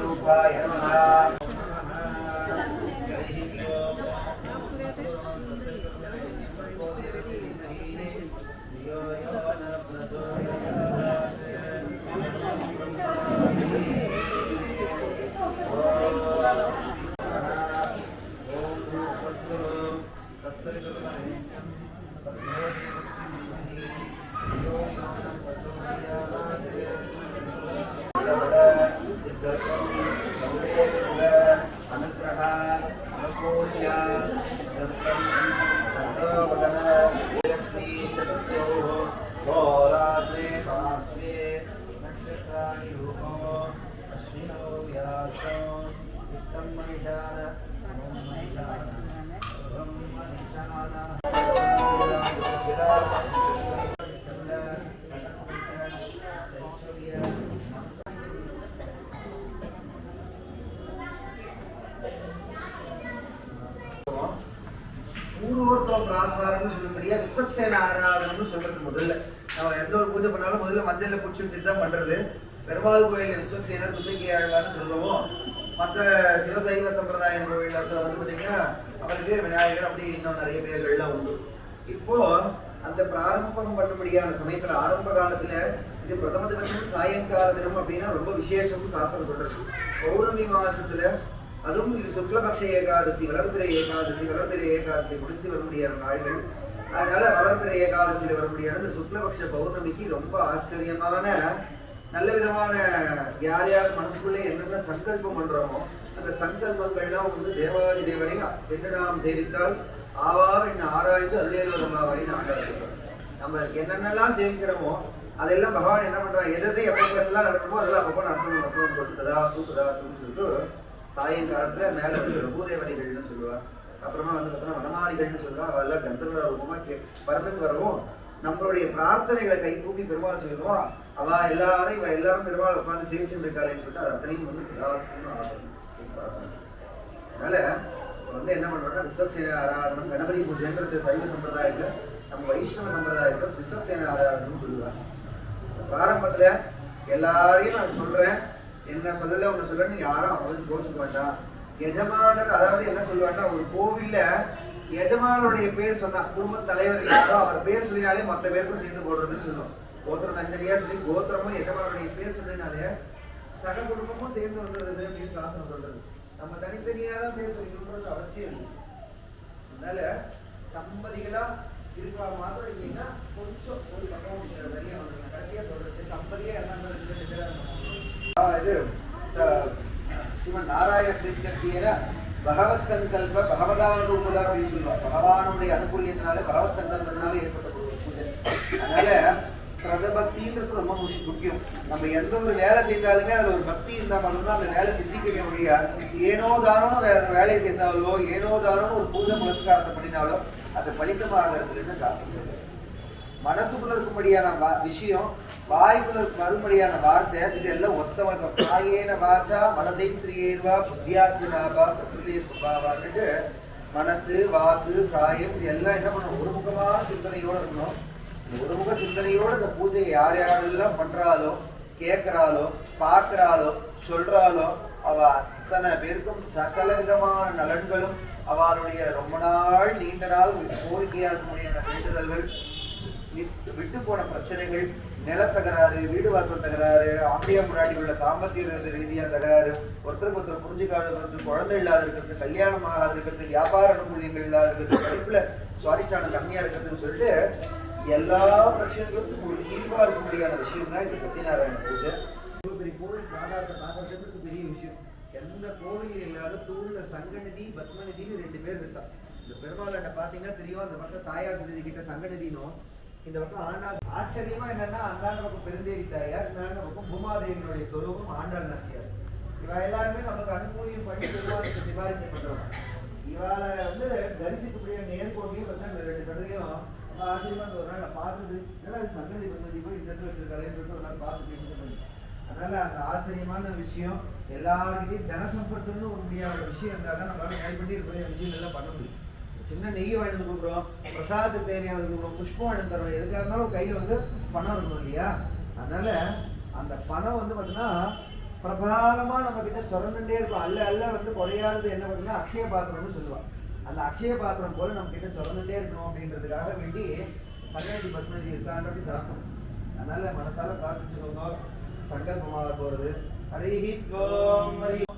रूपाय नमः பூஜை மஞ்சள்ல பிடிச்சி வச்சுட்டு தான் பண்றது. பெருமாள் கோயில் விஸ்வக்சேனர் துர்க்கை ஆழ்வார்னு சொல்லுவோம். மற்ற சிவசைவ சம்பிரதாய கோயில்ல வந்து பார்த்தீங்கன்னா அவருக்கு விநாயகர் அப்படி இன்னும் நிறைய பேர்கள்லாம் உண்டு. இப்போ அந்த பிராரம்பம் பண்ணும்படியான சமயத்துல ஆரம்ப காலத்துல இது பிரதம தினம் சாயங்கால தினம் அப்படின்னா ரொம்ப விசேஷம் சாஸ்திரம் சொல்றது. பௌர்ணமி மாசத்துல அதுவும் இது சுக்லபக்ஷ ஏகாதசி வளர்பிறை ஏகாதசி வளர்பிறை ஏகாதசி முடிச்சு வர முடியாத நாள்கள். அதனால வளர்பிறை ஏகாதசியில் வர முடியாத சுக்லபக்ஷ பௌர்ணமிக்கு ரொம்ப ஆச்சரியமான நல்ல விதமான யார் யார் மனசுக்குள்ளே என்னென்ன சங்கல்பம் பண்றோமோ அந்த சங்கல்பங்கள்லாம் வந்து தேவாதி தேவனை சென்று நாம் சேவித்தால் ஆவார் என்ன ஆராய்ந்து அருளேல்வதமாவை நாங்கள் நம்ம என்னென்னலாம் சேவிக்கிறோமோ அதெல்லாம் பகவான் என்ன பண்றான் எதை எப்பப்பெல்லாம் நடக்குமோ அதெல்லாம் அப்பப்போ நடக்கணும் நடக்கணும் சொல்லிட்டுதா தூக்குதா சொல்லிட்டு சாயங்காலத்துல மேல வந்து பூதேவதைகள்னு சொல்லுவாங்க? அப்புறமா வந்து பார்த்தோம்னா வனமாளிகள்னு சொல்லுவா அதெல்லாம் கந்தர்வ ரூபமாக கே பறந்துட்டு வரவும் நம்மளுடைய பிரார்த்தனைகளை கை கூப்பி பெருமாள் சொல்லுவோம் அவ எல்லாரும் இவ எல்லாரும் பெருமாள் உட்காந்து சேவிச்சுட்டு இருக்காளேன்னு சொல்லிட்டு அது அத்தனையும் வந்து பிரகாசம்னு அதனால வந்து என்ன பண்றோம்னா விஸ்வசேன ஆராதனம் கணபதி பூஜைன்றது சைவ சம்பிரதாயத்துல நம்ம வைஷ்ணவ சம்பிரதாயத்துல விஸ்வசேன ஆராதனம்னு சொல்லுவாங்க. பிராரம்பத்துல எல்லாரையும் நான் சொல்றேன் என்ன சொல்லல ஒன்று சொல்லன்னு யாரும் அவங்களுக்கு கோச்சுக்க வேண்டாம் எஜமானர் அதாவது என்ன சொல்லுவாங்கன்னா ஒரு கோவில்ல எஜமானருடைய பேர் சொன்னா குடும்ப தலைவர் யாரோ அவர் பேர் சொல்லினாலே மற்ற பேருக்கும் சேர்ந்து போடுறதுன்னு சொல்லுவோம். கோத்திரம் தனித்தனியா சொல்லி கோத்திரமும் எஜமானருடைய பேர் சொல்லினாலே சக குடும்பமும் சேர்ந்து வந்துடுறது அப்படின்னு சாஸ்திரம் சொல்றது. நம்ம தனித்தனியா தான் பேர் சொல்லிக்கணுன்றது அவசியம் இல்லை. அதனால தம்பதிகளா இருக்கா மாத்திரம் இல்லைன்னா கொஞ்சம் ஒரு பக்கம் நிறைய வந்துருங்க கடைசியா சொல்றது தம்பதியா என்ன இது ச- சிவன் நாராயண பிரீத்தியர பகவத் சங்கல்ப பகவதானுகூல அப்படின்னு சொல்லுவார் பகவானுடைய அனுகூலியத்தினால பகவத் சங்கல்பத்தினால ஏற்பட்ட ஒரு பூஜை. அதனால சிரத பக்தின்றது ரொம்ப முக்கியம். நம்ம எந்த ஒரு வேலை செய்தாலுமே அதுல ஒரு பக்தி இருந்தா மட்டும்தான் அந்த வேலை சித்திக்கவே முடியாது. ஏனோ தானோ வேற வேலையை செய்தாலோ ஏனோ தானோ ஒரு பூஜை புரஸ்காரத்தை பண்ணினாலோ அது பலிதமாகிறதுன்னு சாஸ்திரம் மனசுக்குள்ள இருக்கும்படியான விஷயம் வாய்க்குள்ள மறுபடியான வார்த்தை இதெல்லாம் ஒத்தவங்க வர்க்கம் காயேன வாச்சா மனசைந்திரியேர்வா புத்தியாத்மனாவா பிரகிருதிய சுபாவான்ட்டு மனசு வாக்கு காயம் இது எல்லாம் என்ன பண்ணணும்? ஒருமுகமான சிந்தனையோடு இருக்கணும். ஒருமுக சிந்தனையோடு இந்த பூஜையை யார் யாரெல்லாம் பண்ணுறாலோ கேட்குறாலோ பார்க்குறாலோ சொல்கிறாலோ அவ அத்தனை பேருக்கும் சகல விதமான நலன்களும் அவளுடைய ரொம்ப நாள் நீண்ட நாள் கோரிக்கையாக இருக்கக்கூடிய வேண்டுதல்கள் விட்டு விட்டு போன பிரச்சனைகள் நிலத்தகராறு வீடு வாசல் தகராறு ஆம்பியா முன்னாடி உள்ள தாம்பத்திய ரீதியான தகராறு ஒருத்தருக்கு ஒருத்தர் புரிஞ்சுக்காத இருக்கிறது குழந்தை இல்லாத இருக்கிறது கல்யாணம் ஆகாத இருக்கிறது வியாபார அனுகூலியங்கள் இல்லாத இருக்கிறது படிப்புல சுவாதிச்சானம் கம்மியா இருக்கிறதுன்னு சொல்லிட்டு எல்லா பிரச்சனைகளுக்கும் ஒரு தீர்வா இருக்கக்கூடியான விஷயம் தான் இந்த சத்யநாராயண பூஜை. இவ்வளவு பெரிய கோவில் ஆதாரத்தை பார்க்கறதுக்கு பெரிய விஷயம். எந்த கோவில் இல்லாத தூள்ல சங்கநிதி பத்மநிதினு ரெண்டு பேர் இருக்கா இந்த பெருமாள்கிட்ட பாத்தீங்கன்னா தெரியும் அந்த பக்கம் தாயார் சன்னதி கிட்ட சங்கநிதினும். இந்த பக்கம் ஆண்டாள் ஆச்சரியமா என்னன்னா அந்தாண்ட பக்கம் பெருந்தேவி தாயார் இந்த பக்கம் பூமாதேவியினுடைய சொரூபம் ஆண்டாள் நாச்சியார். இவ எல்லாருமே நமக்கு அனுகூலியம் பண்ணி பெருமாளுக்கு சிபாரிசு பண்றவங்க. இவாளை வந்து தரிசிக்கக்கூடிய நேர்கோட்டையும் வந்து அந்த ரெண்டு கடையும் ஆச்சரியமா இந்த ஒரு நாள் நான் பார்த்தது ஏன்னா அது சங்கதி பந்ததி போய் இந்த இடத்துல வச்சிருக்காருன்னு சொல்லிட்டு ஒரு நாள் பார்த்து பேசிட்டு அதனால அந்த ஆச்சரியமான விஷயம் எல்லாருக்கிட்டையும் தனசம்பத்துன்னு ஒரு முடியாத விஷயம் இருந்தால் தான் நம்மளால மேல் இருக்கிற விஷயம் எல்லாம் பண்ண முடியும். சின்ன நெய் வாங்கிட்டு கொடுக்குறோம் பிரசாதத்துக்கு தேவையானது கொடுக்குறோம் புஷ்பம் வாங்கிட்டு தரோம் எதுக்காக இருந்தாலும் கையில் வந்து பணம் இருக்கணும் இல்லையா? அதனால அந்த பணம் வந்து பார்த்தீங்கன்னா பிரபலமாக நம்ம கிட்ட சுரந்துட்டே இருக்கும். அல்ல அல்ல வந்து குறையாதது என்ன பார்த்தீங்கன்னா அக்ஷய பாத்திரம்னு சொல்லுவாங்க. அந்த அக்ஷய பாத்திரம் போல நம்ம கிட்ட சுரந்துட்டே இருக்கணும் அப்படின்றதுக்காக வேண்டி சங்கதி பத்மதி இருக்கான்றது சாசனம் அதனால மனசால பிரார்த்திச்சுக்கோங்க. சங்கல்பமாக போகிறது ஹரி ஓம் ஹரி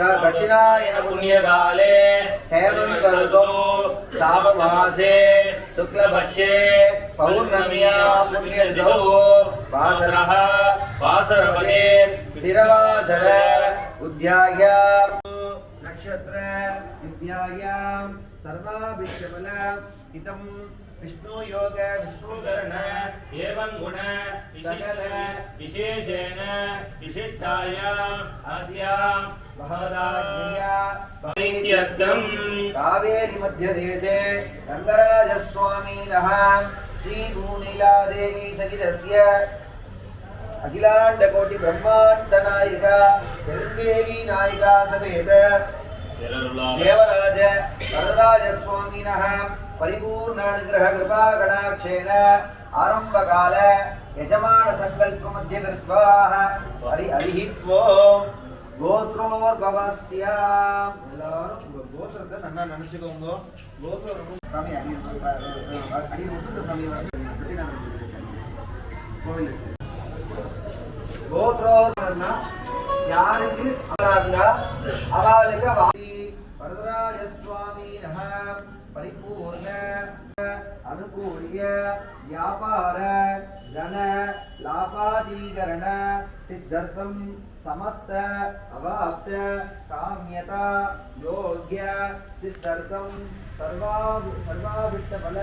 स दक्षिणायन पुण्यकाले हेमं सर्गो सावभासे शुक्लभक्ष्ये पौर्णम्या पुण्यर्धौ वासरः वासरपदे स्थिरवासर उद्यायां। नक्षत्र, विद्यायां, सर्वाभिष्टफल हितम् विष्णु योग विष्णुकर्ण एवं गुण विशिष्ट विशेषेण विशिष्टायाम् अस्याम् भवदाज्ञया कावेरी मध्यदेशे रङ्गराजस्वामिनः श्रीभूनीलादेवी सहितस्य अखिलाण्डकोटि ब्रह्माण्डनायिका तेलुङ्गेवी नायिका समेत देवराज वरराजस्वामिनः परिपूर्णानुग्रह कृपा कटाक्षेण आरम्भकाल यजमान सङ्कल्प मध्य कृत्वा हरि हरिः त्वोम् கோத்ரோர்பவஸ்யாம் எல்லாரும் உங்க கோத்திரத்தை நல்லா நினைச்சுக்கோங்க கோத்திரம் ரொம்ப சாமி அடி அடி முத்துட்ட சாமி சத்யநாராயண கோவில் கோத்ரோர்னா யாருக்கு அவராங்களா அவளுக்கு வாரி அனுகூலிய வியாபார தன லாபாதீகரண சித்தர்த்தம் समस्त अवाप्त काम्यता योग्य सिद्धर्थम सर्वा सर्वाभिष्ट फल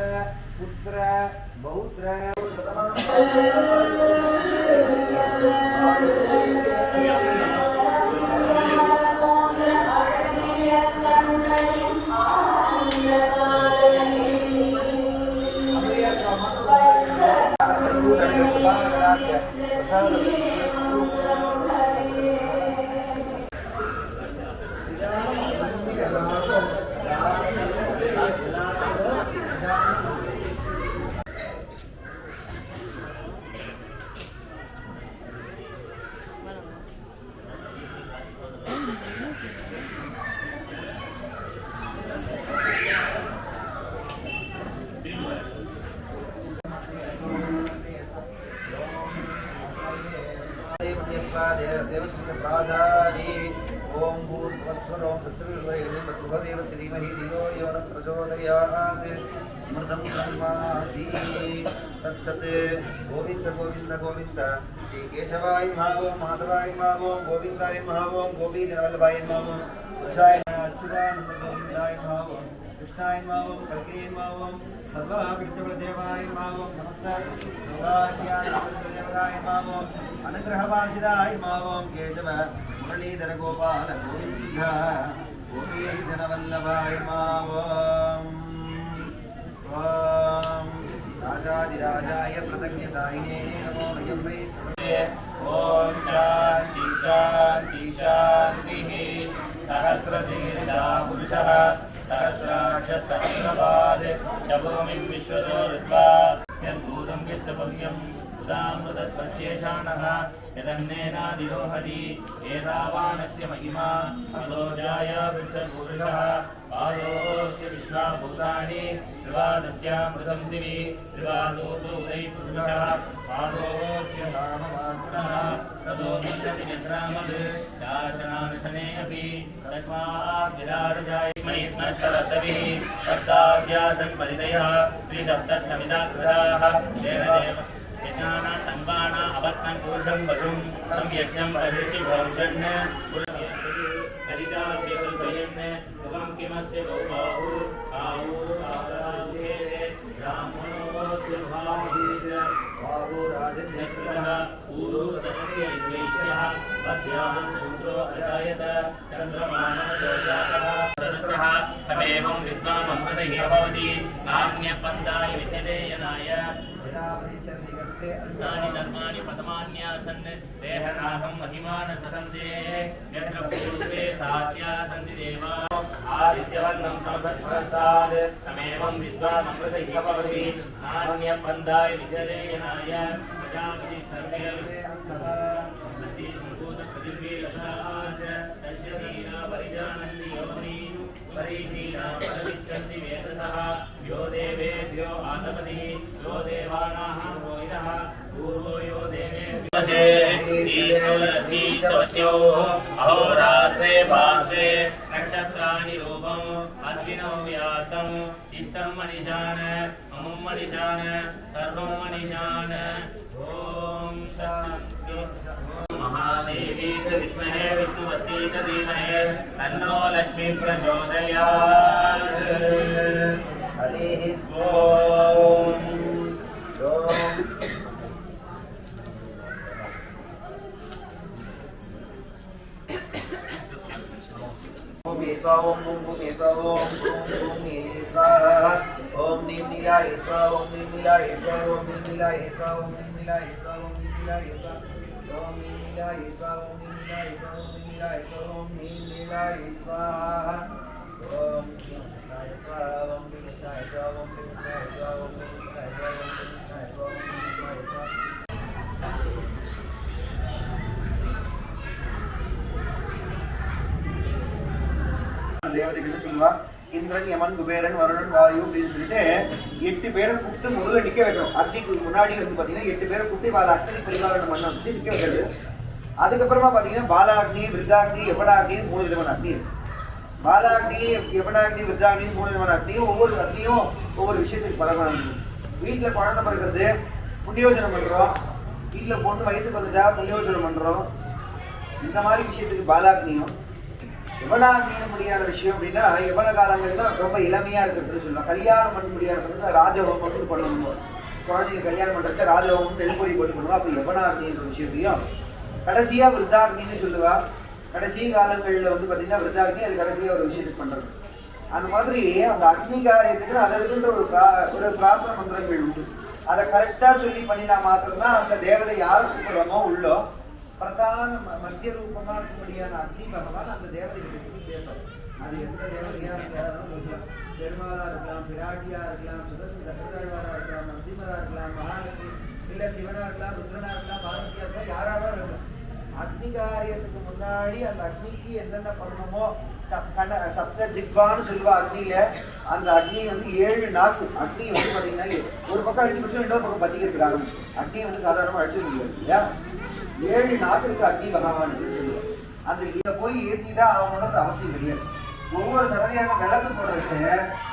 पुत्र बहुत्र pasado lo que Govinda. Shri కేశవాయ మహావో మాధవాయ మహావో గోవిందాయ మహావో గోపీధవల్లభాయ మహావో కృషాయ అచ్యుతానంద గోవిందాయ మహావో కృష్ణాయ మహావో కల్కే మహావో సర్వా విష్ణుదేవాయ మహావో నమస్తాయ మహావో అనుగ్రహభాషిరాయ మహావో కేశవ మురళీధర గోపాల గోవింద గోపీధనవల్లభాయ మహావో राजाधिराजाय प्रसज्ञसायिने नमो वयं सहस्रशीर्षा पुरुषः सहस्राक्षसहस्रपाद शभूमिं विश्वतो ऋत्वा यद्भूतं एतावानस्य महिमा अधोजाय वृक्षपुरुषः आलोस्य विश्वाभूतानि त्रिवादस्यामृतं दिवि त्रिवादोतु उदयपुरुषः आलोस्य रामवासुरः तदोन्नतग्रामद् दाशनानुशने अपि तस्मात् विराडजायस्मै स्म शरतभिः सप्ताभ्यासन् परितयः त्रिसप्तत्समिता कृताः तेन देव यज्ञाना तन्वाना अवत्मन् पुरुषं वशुं तं यज्ञं अभिषि भविषन् किमस्य बहुबाहु आवो आराधिरे ब्राह्मणोऽस्य भावीत आवो राजन्यत्रः पूरो तदस्य द्वैत्यः पद्याहं शूद्रो अजायत चन्द्रमानः जातः तदस्रः तमेवं विद्वामन्मतैः भवति नान्यपन्दाय विद्यते यनाय अन्तानि धर्माणि पदमान्यासन् देहनाहं महिमानसन्देः यत्र पूर्वे साध्या सन्ति देवाः आदित्यवर्णम् तमसत्पुरस्तात् तमेवम् विद्वानमृतैकपवति नान्यपन्दाय विजलेनाय प्रजापति सर्वे अन्तः दश्यतीना परिजानन्ति योनि परीशीना परिविच्छन्ति वेदसः। यो देवेभ्यो आसपतिः यो देवानाः रोहिणः पूर्वो यो देवेभ्यो। अहोरात्रे भासे நட்சத்திராணி ரூபம் அஸ்வினோ யாத்தம் சித்தம் மணிஷான அமும் மணிஷான சர்வம் மணிஷான ஓம் சாந்தி மகாதேவி விஷ்ணே விஷ்ணுவதி தீமஹே தன்னோ லட்சுமி பிரச்சோதயாத் ஹரி ஓம் ॐ एसा ॐ ॐ ॐ एसा ॐ ॐ ॐ एसा ॐ निर्मिलाय स्वाहा ॐ निर्मिलाय स्वाहा ॐ निर्मिलाय स्वाहा ॐ निर्मिलाय स्वाहा ॐ निर्मिलाय स्वाहा ॐ निर्मिलाय स्वाहा ॐ निर्मिलाय स्वाहा ॐ निर्मिलाय स्वाहा ॐ निर्मिलाय स्वाहा ॐ निर्मिलाय स्वाहा ॐ निर्मिलाय स्वाहा ॐ निर्मिलाय स्वाहा தேவதைகிட்ட சொல்லுவா இந்திரன் யமன் குபேரன் வருணன் வாயு அப்படின்னு சொல்லிட்டு எட்டு பேரை கூப்பிட்டு முதல்ல நிக்க வைக்கணும். அக்னிக்கு முன்னாடி வந்து பாத்தீங்கன்னா எட்டு பேரை கூப்பிட்டு வாழ அக்னி பரிகாரம் பண்ண வச்சு நிக்க வைக்கிறது. அதுக்கப்புறமா பாத்தீங்கன்னா பாலாக்னி விருதாக்னி எவனாக்னி மூணு விதமான அக்னி பாலாக்னி எவனாக்னி விருதாக்னி மூணு விதமான அக்னியும் ஒவ்வொரு அக்னியும் ஒவ்வொரு விஷயத்துக்கு பலமான வீட்டுல குழந்தை பிறக்கிறது புண்ணியோஜனம் பண்றோம். வீட்டுல பொண்ணு வயசுக்கு வந்துட்டா புண்ணியோஜனம் பண்றோம். இந்த மாதிரி விஷயத்துக்கு பாலாக்னியும் எவ்வளவு முடியாத விஷயம் அப்படின்னா எவ்வளவு தான் ரொம்ப இளமையா இருக்கிறது சொல்லலாம் கல்யாணம் பண்ண முடியாத சமயத்துல ராஜஹோமம் பண்ணணும் குழந்தைங்க கல்யாணம் பண்றதுக்கு ராஜஹோமம் நெல்பொறி போட்டு பண்ணுவா அப்ப எவ்வளவு விஷயத்தையும் கடைசியா விருத்தாக்னின்னு சொல்லுவா. கடைசி காலங்களில் வந்து பார்த்தீங்கன்னா விருத்தாக்னி அது கடைசியாக ஒரு விஷயத்துக்கு பண்றது. அந்த மாதிரி அந்த அக்னி காரியத்துக்கு அதற்குன்ற ஒரு ஒரு பிரார்த்தனை மந்திரங்கள் உண்டு. அதை கரெக்டாக சொல்லி பண்ணினா மாத்திரம்தான் அந்த தேவதை யாருக்கு உள்ளோ பிரதான ம- மத்திய ரூபமாக இருக்கக்கூடியான அக்னி பகவான் அந்த தேவதைகளுக்கு சேர்ப்பார் அது எந்த தேவதையாக இருந்தாலும் இருக்கலாம் பெருமாளா இருக்கலாம் பிராட்டியா இருக்கலாம் சுதர்சன சக்கரதாழ்வாரா இருக்கலாம் நரசிம்மரா இருக்கலாம் மகாலட்சுமி இல்லை சிவனா இருக்கலாம் ருத்ரனா இருக்கலாம் பார்வதியா இருக்கலாம் யாராலும் இருக்கலாம். அக்னி காரியத்துக்கு முன்னாடி அந்த அக்னிக்கு என்னென்ன பண்ணணுமோ சப்- கண்ட சப்த ஜிக்வான்னு சொல்லுவா அக்னியில. அந்த அக்னி வந்து ஏழு நாக்கு அக்னி வந்து பார்த்தீங்கன்னா ஒரு பக்கம் அழிச்சு பிடிச்சா இன்னொரு பக்கம் பத்திக்கிறதுக்கு ஆரம்பிச்சு அக்னி வந்து சாதாரணமாக அழிச்சிட முடியாது இல்லையா? ஏழு நாட்களுக்கு அக்னி பகவான் சொல்லுவோம் அந்த இதை போய் ஏற்றி தான் ஆகணும்னு அவசியம் கிடையாது. ஒவ்வொரு சடதியாக விளக்கு போடுறச்ச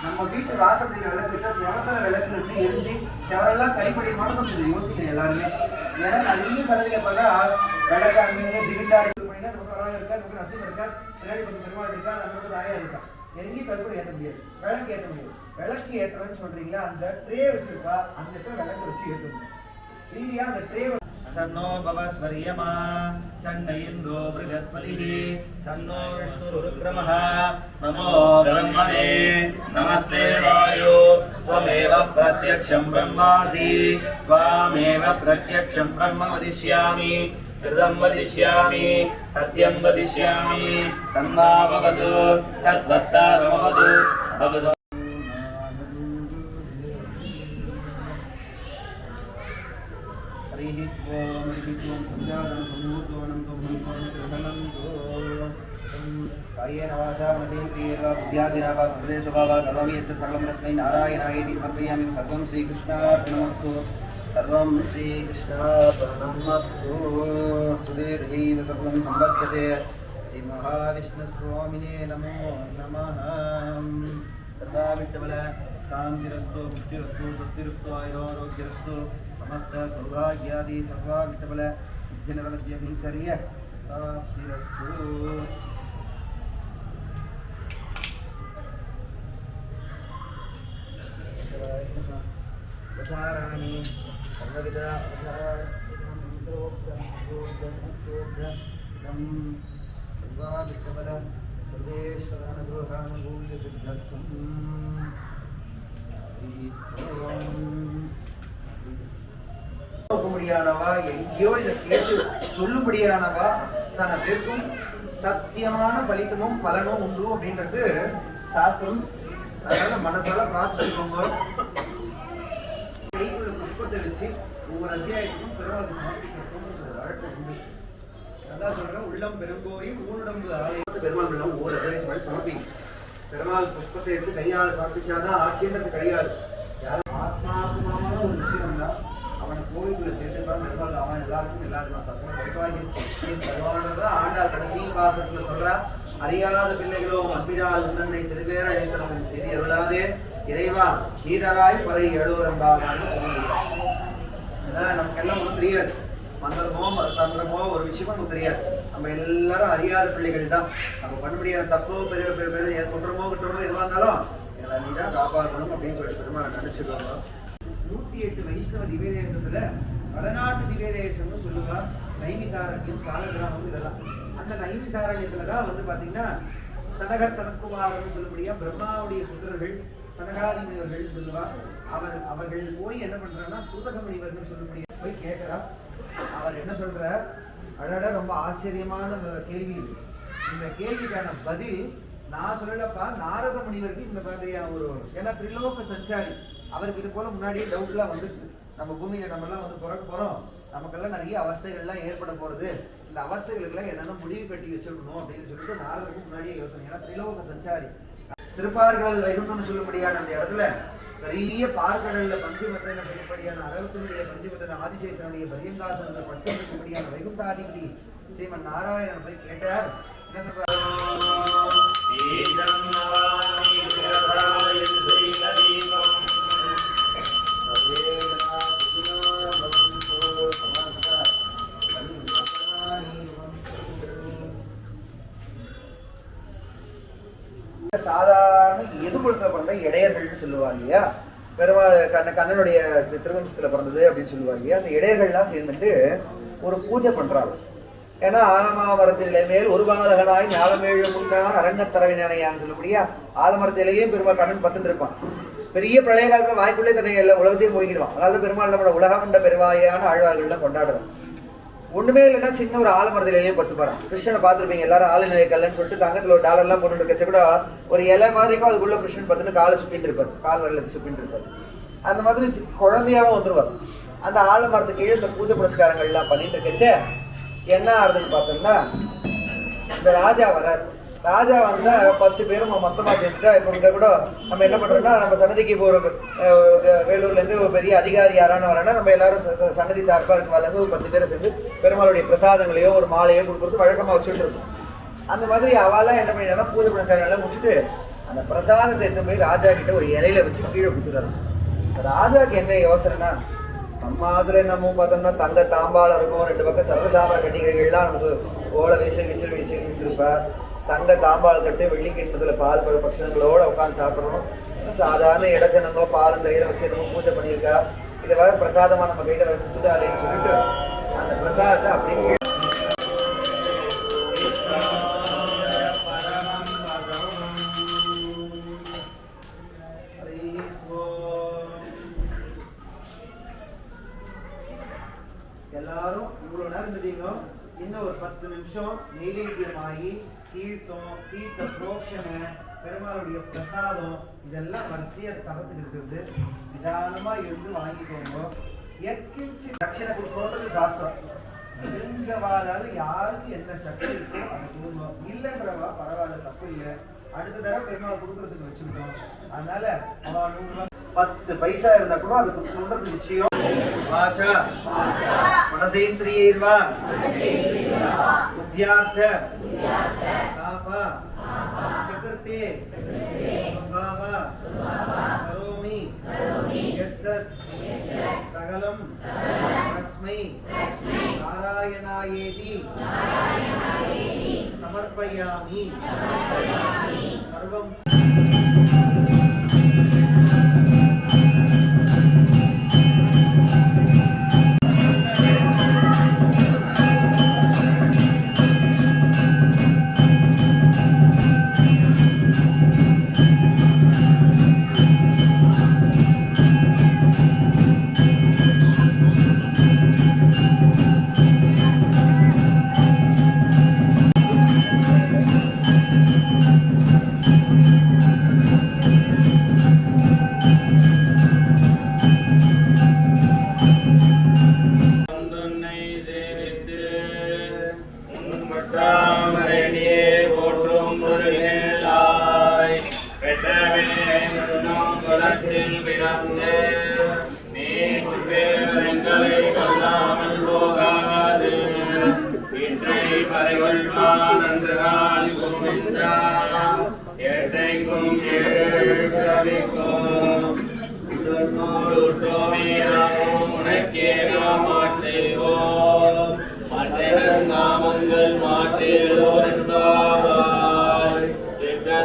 நம்ம வீட்டு வாசப்படியில் விளக்கு வச்சா செவத்துல விளக்கு இருந்து எரிஞ்சு செவரெல்லாம் கைப்படியுமானு கொஞ்சம் யோசிக்கணும் எல்லாருமே. ஏன்னா நிறைய சடதியில் பார்த்தா விளக்கு அங்கே ஜிகிட்டா இருக்கு பண்ணினா நமக்கு பரவாயில்ல இருக்கா நமக்கு நரசிம்மர் இருக்கா பின்னாடி கொஞ்சம் பெருமாள் இருக்கா அந்த பக்கம் தாயா இருக்கா. எங்கேயும் கற்பூரம் ஏற்ற முடியாது. விளக்கு ஏற்ற முடியாது. விளக்கு ஏற்றுறேன்னு சொல்றீங்களா? அந்த ட்ரே வச்சிருக்கா அந்த இடத்துல விளக்கு வச்சு ஏற்றணும் இல்லையா அந்த ட்ரே छन्नो भवद्वर्यमा छन्न इन्दो मृगस्पतिः छन्नो विष्णुरुक्रमः नमो ब्रह्मणे नमस्ते वायो त्वमेव प्रत्यक्षं ब्रह्मासि त्वामेव प्रत्यक्षं ब्रह्म वदिष्यामि कृतं वदिष्यामि सत्यं वदिष्यामि तन्माभवतु तद्वत्तारमवतु भगवत् காயேன வாசா மனசேந்திரியேவா புத்தியாதினா வா ஹிருதய சுபாவா கரோமி எத்தத் சகலம் தஸ்மை நாராயணாயேதி சமர்ப்பயாமி சர்வம் ஸ்ரீகிருஷ்ணார்ப்பணமஸ்து सर्वं श्रीकृष्णापणमस्तु हृदयैव सर्वं संवत्सते श्रीमहाविष्णुस्वामिने नमो नमः तथा विद्यबल शान्तिरस्तु पुष्टिरस्तु स्वस्तिरस्तु आयुरारोग्यरस्तु समस्त सौभाग्यादि सर्वा विद्यबल विद्यनवलज्ञभिः करिय प्राप्तिरस्तु प्रसाराणि सर्वविधा सर्वाभिष्टबल सर्वेश्वरानुग्रहानुकूल्य सिद्धर्थम् முடியானவா எங்கேயோ இதை கேட்டு சொல்லும்படியானவா தனக்கும் சத்தியமான பலித்தமும் பலனும் உண்டு அப்படின்றது சாஸ்திரம் அதனால மனசால பிரார்த்திச்சுக்கோங்க கைக்குள்ள புஷ்பத்தை வச்சு ஒவ்வொரு அத்தியாயத்துக்கும் பெருமாளுக்கு சமர்ப்பிக்கிறதுக்கும் ஒரு உண்டு. அதான் சொல்றேன் உள்ளம் பெருங்கோயில் ஊனுடம்பு ஆலயத்து பெருமாள் எல்லாம் ஒவ்வொரு அத்தியாயத்து மாதிரி சமர்ப்பிங்க. பெருமாள் புஷ்பத்தை எடுத்து கையால் சமர்ப்பிச்சாதான் ஆட்சின்றது கிடையாது யாரும் ஆத்மாத்மாவான ஒரு விஷயம்னா அவனை கோவிலுக்குள்ள சேர்த்துப்பான் பெருமாள் அவன் எல்லாருக்கும் எல்லாருக்கும் சத்தம் சைவாகியம் பெருமாள் ஆண்டாள் கடைசி பாசத்துல சொல்றா அறியாத பிள்ளைகளோ அன்பினால் உன்னை சிறுபேர அழைத்தவன் சரி அருளாதே. இறைவா நீதராய் பறை எழுவரம்பாவான்னு சொல்லுங்க அதனால நமக்கு ஒன்றும் தெரியாது. மந்திரமோ தந்திரமோ ஒரு விஷயமும் நமக்கு தெரியாது. நம்ம எல்லாரும் அறியாத பிள்ளைகள் தான். நம்ம பண்ணுபடியான தப்போ பெரிய பெரிய பெரிய குற்றமோ குற்றமோ எதுவாக இருந்தாலும் எங்களை நீ தான் காப்பாற்றணும் அப்படின்னு சொல்லிட்டு பெருமாள் நினைச்சுக்கோங்க நூத்தி எட்டு வைஷ்ணவ திவ்யதேசத்துல வடநாட்டு திவ்யதேசம்னு சொல்லுவா நைமிசாரண்யம் சாலகிராமம் இதெல்லாம். அந்த நைமிசாரண்யத்துல தான் வந்து பாத்தீங்கன்னா சனகர் சனத்குமார்னு சொல்லக்கூடிய பிரம்மாவுடைய புத்திரர்கள் சனகாதி முனிவர்கள் சொல்லுவா அவர் அவர்கள் போய் என்ன பண்றாங்கன்னா சூதக முனிவர்னு சொல்லக்கூடிய போய் கேட்கிறா அவர் என்ன சொல்கிற அழட ரொம்ப ஆச்சரியமான கேள்வி இது. இந்த கேள்விக்கான பதில் நான் சொல்லலப்பா நாரத முனிவருக்கு இந்த மாதிரியான ஒரு ஏன்னா திரிலோக சஞ்சாரி. அவருக்கு இது போல முன்னாடியே டவுட்லாம் வந்துருக்கு நம்ம பூமியில நம்ம எல்லாம் வந்து பிறக்க போறோம். நமக்கெல்லாம் நிறைய அவஸ்தைகள்லாம் ஏற்பட போறது. இந்த அவஸ்தைகளுக்கெல்லாம் என்னென்ன முடிவு கட்டி வச்சிருக்கணும் அப்படின்னு சொல்லிட்டு நாரதருக்கு முன்னாடியே யோசனை. ஏன்னா திரிலோக சஞ்சாரி. திருப்பார்கள் வைகுண்டம்னு சொல்லும்படியான அந்த இடத்துல. பெரிய பார்க்கடல்ல பஞ்சுமத்தன சொல்லும்படியான அறுபத்தினுடைய பஞ்சுமத்தன ஆதிசேஷனுடைய பரியங்காசன பட்டு இருக்கும்படியான வைகுண்டாதிபதி ஸ்ரீமன் நாராயணன் போய் கேட்டார். என்ன சொல்றாரு? சாதாரண பிறந்த இடையர்கள்னு சொல்லுவாங்க இல்லையா? பெருமாள் கண்ண கண்ணனுடைய திருவம்சத்தில் பிறந்தது அப்படின்னு சொல்லுவாங்க இல்லையா? அந்த இடையர்கள்லாம் சேர்ந்துட்டு ஒரு பூஜை பண்ணுறாங்க ஏன்னா ஆலமாமரத்திலே மேல் ஒரு பாலகனாய் ஞாலமேழு முன்னான் அரங்கத்தரவினையான்னு சொல்லக்கூடிய ஆலமரத்திலேயும் பெருமாள் கண்ணன் பத்துட்டு இருப்பான். பெரிய பிரளய காலத்தில் வாய்க்குள்ளே தன்னை எல்லா உலகத்தையும் மூழ்கிடுவான் அதனால பெருமாள் நம்மளோட உலகமண்ட பெருவாயான ஆழ்வார்கள்லாம் கொண்டாடுறோம் ஒண்ணுமே இல்லைன்னா சின்ன ஒரு ஆலமரத்திலேயே பத்து போறான் கிருஷ்ணனை பார்த்துருப்பீங்க எல்லாரும் ஆளுநிலை கல்லன்னு சொல்லிட்டு தங்கத்துல ஒரு டாலர்லாம் போட்டு இருக்கச்ச கூட ஒரு இலை மாதிரி இருக்கும் அதுக்குள்ள கிருஷ்ணன் பார்த்துட்டு காலை சுப்பிட்டு இருப்பார். கால் வரல சுப்பிட்டு இருப்பார். அந்த மாதிரி குழந்தையாவும் வந்துருவார். அந்த ஆலமரத்துக்கு கீழே இந்த பூஜை புரஸ்காரங்கள் எல்லாம் பண்ணிட்டு இருக்கச்சே என்ன ஆறுதுன்னு பார்த்தோம்னா இந்த ராஜா வராது ராஜா வந்து பத்து பேரும் மொத்தமாக சேர்ந்துட்டா இப்போ இங்கே கூட நம்ம என்ன பண்றோம்னா நம்ம சன்னதிக்கு இப்போ வேலூர்லேருந்து ஒரு பெரிய அதிகாரி யாரான வரனா நம்ம எல்லாரும் ச- சன்னதி சார்பாக இருக்க வரல ஒரு பத்து பேரை சேர்ந்து பெருமாளுடைய பிரசாதங்களையோ ஒரு மாலையோ கொடுக்குறது வழக்கமாக வச்சுட்டு இருக்கோம். அந்த மாதிரி அவெல்லாம் என்ன பண்ணினா பூஜை பண்ண எல்லாம் முடிச்சுட்டு அந்த பிரசாதத்தை எடுத்து போய் ராஜா கிட்ட ஒரு இலையில வச்சு கீழே கொடுத்துறாங்க ராஜாவுக்கு என்ன யோசனைனா நம்ம அதுல நம்ம பார்த்தோம்னா தங்க தாம்பாளம் இருக்கும் ரெண்டு பக்கம் சர்வசாமர கட்டிகைகள்லாம் நமக்கு ஓலை விசில் விசில் விசில் விசிருப்பா தங்க தாம்பால் கட்டு வெள்ளி கிண்ணத்தில் பால் பல பட்சங்களோடு உட்காந்து சாப்பிடணும். சாதாரண இடச்சனங்கோ பாலும் தயிரை வச்சு நம்ம பூஜை பண்ணியிருக்கா. இதை வர பிரசாதமாக நம்ம கையில் கொடுத்துட்டாலேன்னு சொல்லிட்டு அந்த பிரசாதத்தை அப்படியே எல்லாரும் இவ்வளோ நேரம் இருந்தீங்க. இன்னும் ஒரு பத்து நிமிஷம் நெய்வேத்தியமாகி தீர்த்தம் தீர்த்த புரோக்ஷனை பெருமாளுடைய பிரசாதம் இதெல்லாம் வரிசையா தரத்துக்கு இருக்கிறது. நிதானமா இருந்து வாங்கிக்கோங்க. எக்கிஞ்சி தட்சிணை கொடுக்கறது சாஸ்திரம். தெரிஞ்சவாறால யாருக்கு என்ன சக்தி இருக்கோ அதை கொடுங்க. இல்லைன்றவா பரவாயில்ல தப்பு இல்லை. அடுத்த தடவை பெருமாள் கொடுக்கறதுக்கு வச்சுக்கிட்டோம் அதனால அவ நூறு ரூபாய் பத்து பைசா இருந்தா கூட அது கொடுக்கணுன்றது விஷயம். வாச்சா. மனசேந்திரியைர்வா புத்தியார்த்த பாபா பிரகிருத்தே சுபாவ. கரோமி. யத்சத் சகலம். தஸ்மை நாராயணாயேதி. சமர்ப்பயாமி. சர்வம்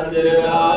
Adela.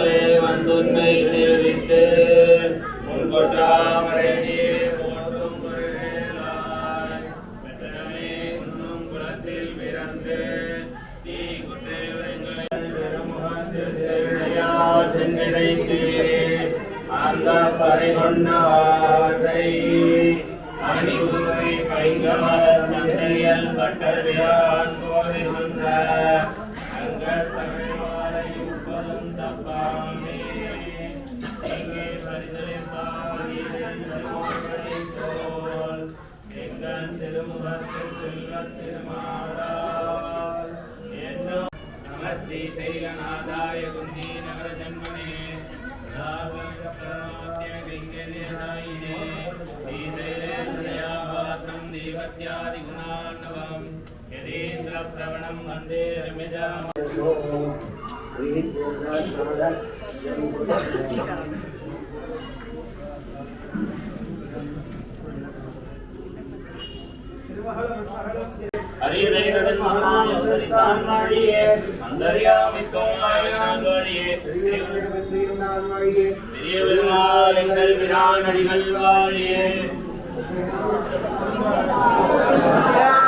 श्रीवत्यादिगुणान्नवम् यदीन्द्रप्रवणं वन्दे रमिजाम அரியதைதன்மாடியே அந்தரியாமிக்கும் பெருமாள் எங்கள் விரானடிகள் வாழியே Yeah.